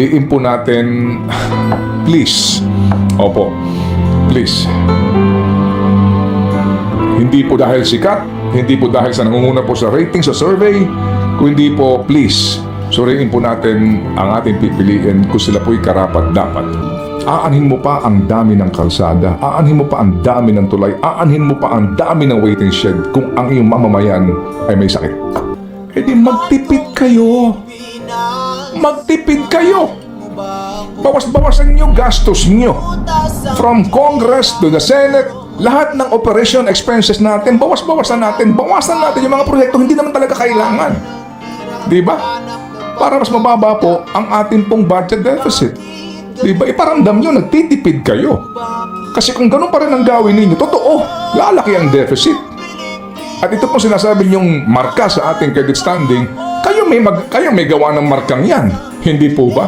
piliin po natin, please, opo, please, hindi po dahil sikat, hindi po dahil sa nangunguna po sa rating sa survey, kundi po please, suriin po natin ang ating pipiliin kung sila po'y karapat dapat. Aanhin mo pa ang dami ng kalsada, aanhin mo pa ang dami ng tulay, aanhin mo pa ang dami ng waiting shed kung ang iyong mamamayan ay may sakit. E di magtipid kayo. Magtipid kayo. Bawas-bawasan niyo gastos niyo. From Congress to the Senate, lahat ng operation expenses natin, bawas-bawasan natin, bawasan natin yung mga proyekto hindi naman talaga kailangan. Di ba? Para mas mababa po ang ating pong budget deficit. Di ba? Iparamdam nyo, nagtitipid kayo. Kasi kung ganun pa rin ang gawin ninyo, totoo, lalaki ang deficit. At ito pong sinasabi niyong marka sa ating credit standing, kayo may, mag, kayo may gawa ng markang yan. Hindi po ba?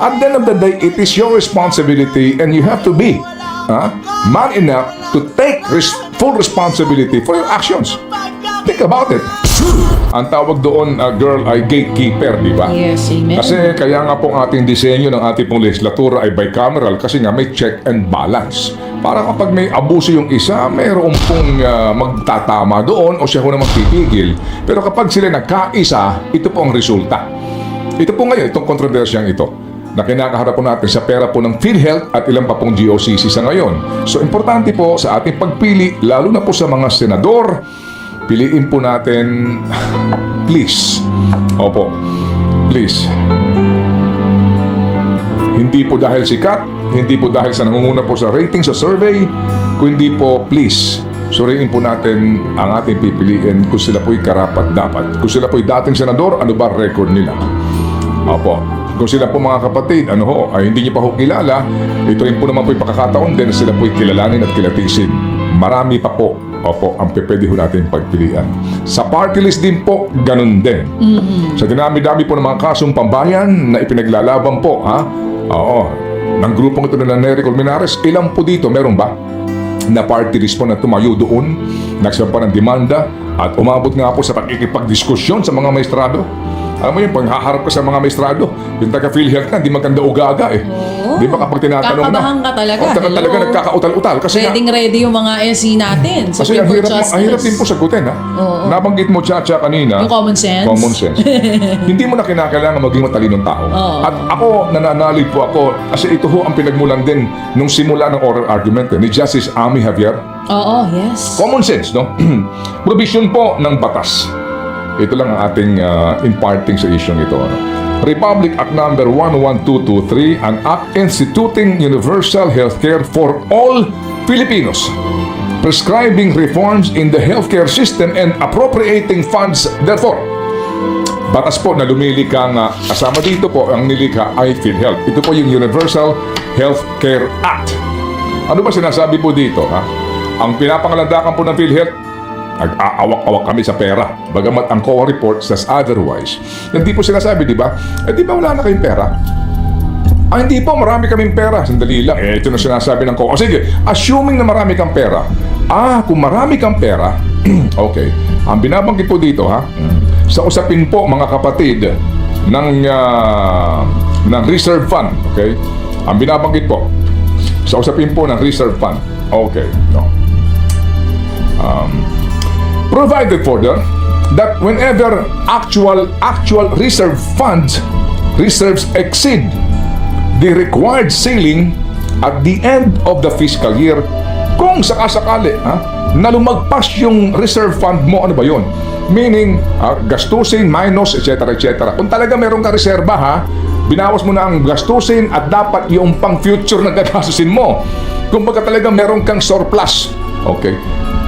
At the end of the day, it is your responsibility and you have to be ah, man enough to take res- full responsibility for your actions. Think about it. Ang tawag doon, uh, girl, ay gatekeeper, di ba? Yes, amen. Kasi kaya nga po ang ating disenyo ng ating pong legislatura ay bicameral kasi nga may check and balance. Para kapag may abuso yung isa, mayroon pong ah, magtatama doon o siya ho naman titigil. Pero kapag sila nagkaisa, ito po ang resulta. Ito po ngayon, itong kontrobersyang ito na kinakaharap po natin sa pera po ng PhilHealth at ilang pa pong GOCC sa ngayon. So, importante po sa ating pagpili, lalo na po sa mga senador, piliin po natin, please, opo, please, hindi po dahil sikat, hindi po dahil sa nangunguna po sa rating sa survey, kundi po please, suriin po natin ang ating pipiliin kung sila po'y karapat dapat. Kung sila po'y dating senador, ano ba record nila? Opo. Kung sila po mga kapatid, ano ho, ay hindi niyo pa ho kilala, ito rin po naman po'y pakakataon din na sila po'y kilalanin at kilatisin. Marami pa po, opo, ang pwede ho natin pagpilian. Sa party list din po, ganun din. Sa dinami-dami po ng mga kasong pambayan na ipinaglalaban po, ha? Oo. Ng grupong ito na Nery Colmenares, ilan po dito, meron ba? Na party list po na tumayo doon, nagsampa ng demanda, at umabot nga po sa pagkikipagdiskusyon sa mga maestrado. Alam mo yun, pag haharap ka sa mga maestrado, yung taga PhilHealth na, di maganda ugaga eh. Oo. Di ba kapag tinatanong Kakabahan na? ka talaga. Oh, talaga, nagkakautal-utal. Kasi nga, Ready ready yung mga SC natin sa kasi ang People hirap, mo, ang hirap din po sagutin ha. Oo. Nabanggit mo Chacha kanina. Yung common sense. Common sense. Hindi mo na kinakailangan maging matalinong tao. Oo. At ako, nananalig po ako kasi ito ho ang pinagmulan din nung simula ng oral argument eh, ni Justice Ami Javier. Oo, yes. Common sense, no? Provision po ng batas. Ito lang ang ating uh, imparting sa isyong ito. Ano? Republic Act Number 11223, an act instituting universal healthcare for all Filipinos, prescribing reforms in the healthcare system and appropriating funds therefore. Batas po na lumilikha nga kasama dito po ang nilikha ay PhilHealth. Ito po yung Universal Healthcare Act. Ano ba sinasabi po dito? Ha? Ang pinapangalandakan po ng PhilHealth, nag-aawak-awak kami sa pera. Bagamat ang COA report says otherwise. Hindi po sinasabi, di ba? Eh di ba wala na kayong pera? Ah, hindi po, marami kaming pera. Sandali lang. Eh, ito na sinasabi ng COA. Sige, assuming na marami kang pera. Ah, kung marami kang pera, okay. Ang binabanggit po dito, ha? Sa usapin po, mga kapatid, ng, ah, ng reserve fund, okay? Ang binabanggit po, sa usapin po ng reserve fund. Okay, no. Provided further that whenever actual actual reserve funds reserves exceed the required ceiling at the end of the fiscal year kung sakasakali ha, na lumagpas yung reserve fund mo ano ba yon meaning ah, gastusin minus etc etc kung talaga meron ka reserba ha binawas mo na ang gastusin at dapat yung pang future na gagastusin mo. Kung baga talaga meron kang surplus okay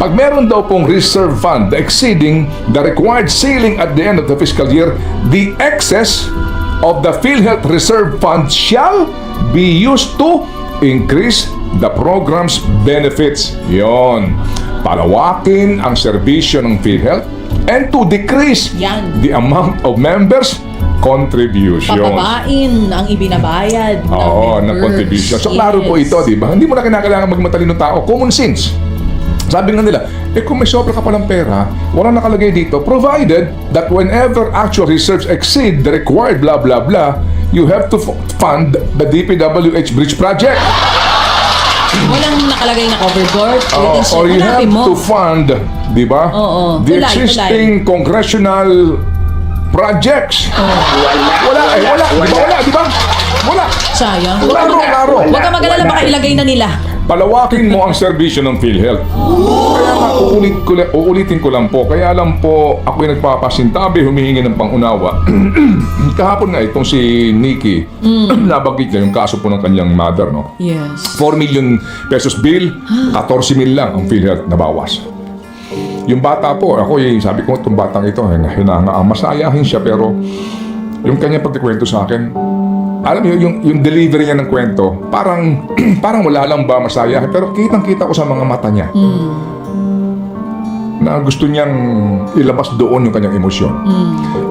pag meron daw pong reserve fund exceeding the required ceiling at the end of the fiscal year, the excess of the PhilHealth Reserve Fund shall be used to increase the program's benefits. Yon. Palawakin ang serbisyo ng PhilHealth and to decrease Yan. the amount of members' contributions. Papabain ang ibinabayad ng Oo, ng members. contribution. So, klaro po Yes. ito, di ba? Hindi mo na kinakailangan maging matalinong tao. Common sense. Sabi nga nila, eh kung may sobra ka palang pera, wala nakalagay dito, provided that whenever actual reserves exceed the required blah blah blah, you have to fund the DPWH Bridge Project. Walang nakalagay na overboard. Oh, Waiting or you have to fund, di ba? Oo, The tulay, existing congressional projects. Wala eh, wala. Di ba wala, di ba? Wala. Sayang. Klaro, klaro. Huwag ka mag-alala, baka ilagay na nila. Palawakin mo ang serbisyo ng PhilHealth. Kaya nga, uulit ko, uulitin ko lang po. Kaya lang po, ako'y nagpapasintabi, humihingi ng pangunawa. Kahapon nga itong si Nikki, nabanggit niya yung kaso po ng kanyang mother, no? Yes. 4 million pesos bill, 14 mil lang ang PhilHealth na bawas. Yung bata po, ako eh, sabi ko itong batang ito, eh, hinanga, masayahin siya pero yung kanyang pagkikwento sa akin, alam niyo yung, yung delivery niya ng kwento, parang parang wala lang ba masayahin, pero kitang-kita ko sa mga mata niya. Na gusto niyang ilabas doon yung kanyang emosyon.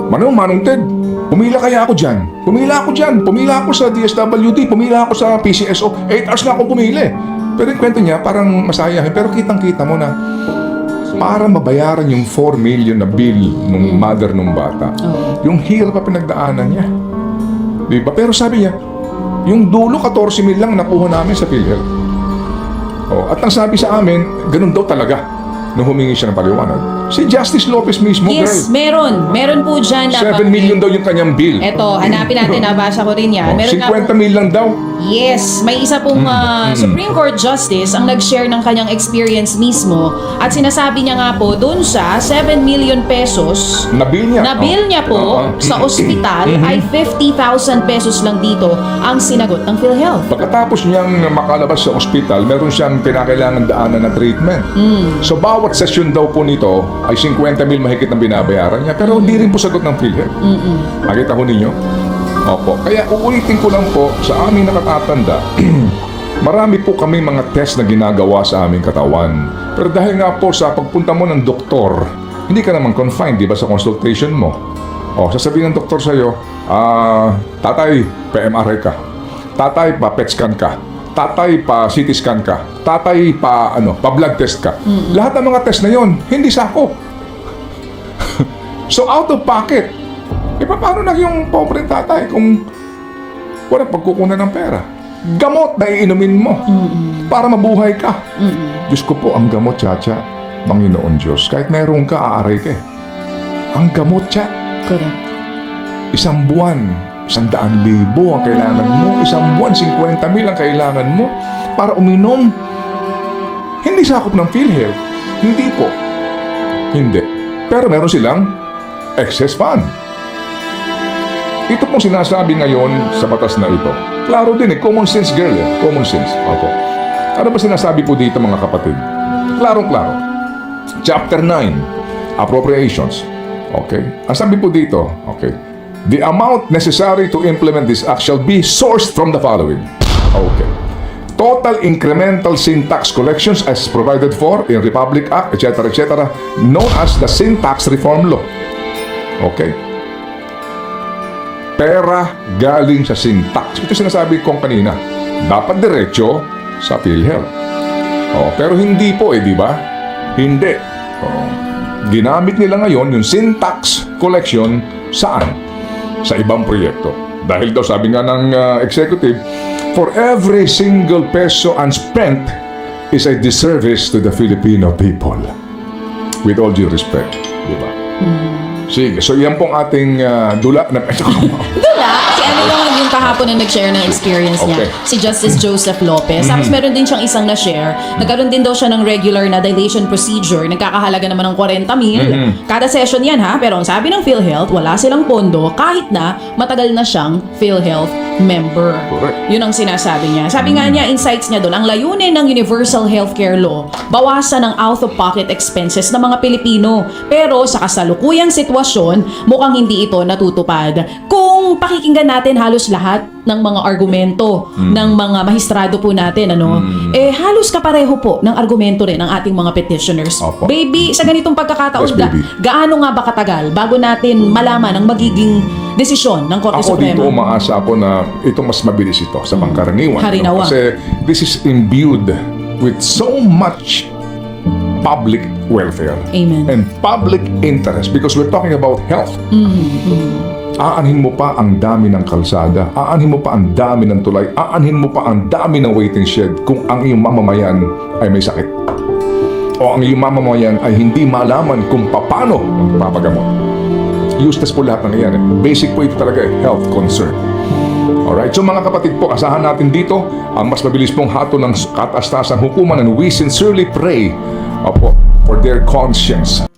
Manong Manong Ted, pumila kaya ako dyan. Pumila ako dyan. Pumila ako sa DSWD. Pumila ako sa PCSO. 8 hours na ako pumili. Pero yung kwento niya, parang masayahin. Pero kitang-kita mo na para mabayaran yung 4 million na bill ng mother ng bata. Yung hirap pa pinagdaanan niya. Di ba? Pero sabi niya, yung dulo 14 mil lang nakuha namin sa PhilHealth. Oh, at ang sabi sa amin, ganun daw talaga nung humingi siya ng paliwanag. Si Justice Lopez mismo, Yes, girl. meron. Meron po dyan. 7 million daw yung kanyang bill. Eto, hanapin natin, nabasa ko rin yan. Meron nga 50 mil lang daw. Yes, may isa pong ah, Supreme Court Justice ang nag-share ng kanyang experience mismo at sinasabi niya nga po doon sa 7 million pesos Nabil niya. na bill niya po Oo. sa ospital Mm-hmm. ay 50,000 pesos lang dito ang sinagot ng PhilHealth. Pagkatapos niyang makalabas sa ospital, meron siyang pinakailangan daanan na treatment. So bawat session daw po nito ay 50 mil mahigit ang binabayaran niya. Pero hindi rin po sagot ng PhilHealth. Nakita ho ninyo? Opo. Kaya uulitin ko lang po sa aming nakatatanda, marami po kami mga test na ginagawa sa aming katawan. Pero dahil nga po sa pagpunta mo ng doktor, hindi ka naman confined, di ba, sa consultation mo. O, sasabihin ng doktor sa'yo, ah, tatay, pa-MRI ka. Tatay, pa-PET scan ka. Tatay, pa CT scan ka. Tatay, pa, ano, pa blood test ka. Lahat ng mga test na yon hindi sako. so, out of pocket. E paano na yung pobre tatay kung walang pagkukunan ng pera? Gamot na iinumin mo para mabuhay ka. Diyos ko po, ang gamot, Chacha, Panginoon Diyos, kahit meron ka, aaray ka eh. Ang gamot, Cha, Correct. isang buwan, isang daan libo ang kailangan mo, isang buwan, 50 mil ang kailangan mo para uminom. Hindi sakop ng PhilHealth. Hindi po. Hindi. Pero meron silang excess fund. Ito pong sinasabi ngayon sa batas na ito. Klaro din eh, common sense girl eh. Common sense. Opo. Ano ba sinasabi po dito mga kapatid? Klarong-klaro. Chapter 9, Appropriations. Okay? Ang sabi po dito, okay, the amount necessary to implement this act shall be sourced from the following. Okay. Total incremental sin tax collections as provided for in Republic Act, etc., etc., known as the Sin Tax Reform Law. Okay? Pera galing sa sin tax. Ito sinasabi kong kanina. Dapat diretso sa PhilHealth. Oh, pero hindi po eh, di ba? Hindi. Oh. Ginamit nila ngayon yung sin tax collection saan? Sa ibang proyekto. Dahil daw sabi nga ng uh, executive, for every single peso unspent is a disservice to the Filipino people. With all due respect, di ba? Sige, so yan pong ating uh, dula na... yung kahapon na nag-share ng experience niya, Okay. si Justice Joseph Lopez. Tapos meron din siyang isang na-share. Nagkaroon din daw siya ng regular na dilation procedure. Nagkakahalaga naman ng 40 mil. Kada session yan ha. Pero ang sabi ng PhilHealth, wala silang pondo kahit na matagal na siyang PhilHealth member. Correct. Yun ang sinasabi niya. Sabi nga niya, insights niya doon, ang layunin ng Universal Healthcare Law, bawasan ang out-of-pocket expenses ng mga Pilipino. Pero sa kasalukuyang sitwasyon, mukhang hindi ito natutupad. Kung pakikinggan natin halos lahat ng mga argumento ng mga mahistrado po natin, ano, eh halos kapareho po ng argumento rin ng ating mga petitioners. Opo. Baby, sa ganitong pagkakataon, Yes, ga- gaano nga ba katagal bago natin malaman ang magiging desisyon ng Korte Ako dito Suprema? umaasa ako na ito mas mabilis ito sa pangkaraniwan. Harinawa. Kasi this is imbued with so much public welfare Amen. and public interest because we're talking about health. Aanhin mo pa ang dami ng kalsada, aanhin mo pa ang dami ng tulay, aanhin mo pa ang dami ng waiting shed kung ang iyong mamamayan ay may sakit. O ang iyong mamamayan ay hindi malaman kung paano magpapagamot. Useless po lahat ng iyan. eh. Basic po ito talaga eh, health concern. Alright, so mga kapatid po, asahan natin dito ang mas mabilis pong hato ng katastasang hukuman and we sincerely pray opo, for their conscience